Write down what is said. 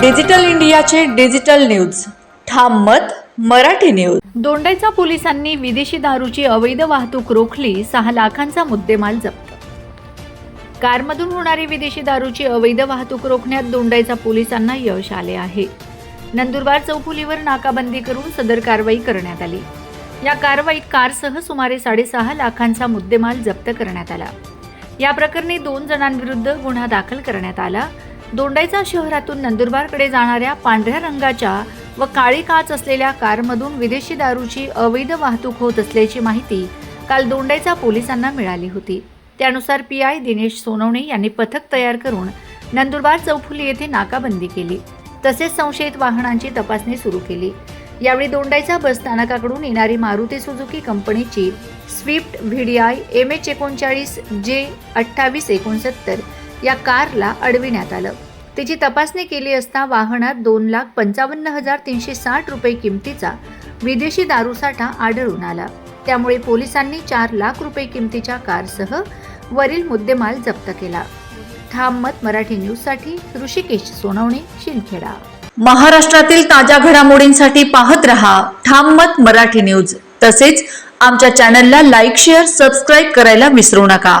Digital इंडियाचे digital news. ठाम मत मराठी न्यूज. दोंडाईचा पोलिसांनी विदेशी दारूची अवैध वाहतूक रोखली सहा लाखांचा मुद्देमाल जप्त. कारमधून होणारी विदेशी दारूची अवैध वाहतूक रोखण्यात दोंडाईचा पोलिसांना यश आले आहे. नंदुरबार चौफुलीवर नाकाबंदी करून सदर कारवाई करण्यात आली. या कारवाईत कारसह सुमारे साडेसहा लाखांचा मुद्देमाल जप्त करण्यात आला. या प्रकरणी दोन जणांविरुद्ध गुन्हा दाखल करण्यात आला. दोंडाईचा शहरातून नंदुरबारकडे जाणाऱ्या पांढऱ्या रंगाच्या व काळी काच असलेल्या कारमधून विदेशी दारूची अवैध वाहतूक होत असल्याची माहिती काल दोंडाईचा पोलिसांना मिळाली होती. त्यानुसार पी आय दिनेश सोनवणे यांनी पथक तयार करून नंदुरबार चौफुली येथे नाकाबंदी केली. तसेच संशयित वाहनांची तपासणी सुरू केली. यावेळी दोंडाईचा बस स्थानकाकडून येणारी मारुती सुझुकी कंपनीची स्विफ्ट व्हीडीआय एम एच एकोणचाळीस जे अठ्ठावीस एकोणसत्तर या कारला अडविण्यात आलं. तिची तपासणी केली असता वाहनात दोन लाख पंचावन्न हजार तीनशे साठ रुपये किमतीचा विदेशी दारूसाठा आढळून आला. त्यामुळे पोलिसांनी चार लाख रुपये किमतीच्या कारसह वरील मुद्देमाल जप्त केला. ठाम मत मराठी न्यूजसाठी ऋषिकेश सोनवणे शिंदखेडा. महाराष्ट्रातील ताज्या घडामोडींसाठी पाहत रहा ठाम मत मराठी न्यूज. तसेच आमच्या चॅनलला लाईक शेअर सबस्क्राईब करायला विसरू नका.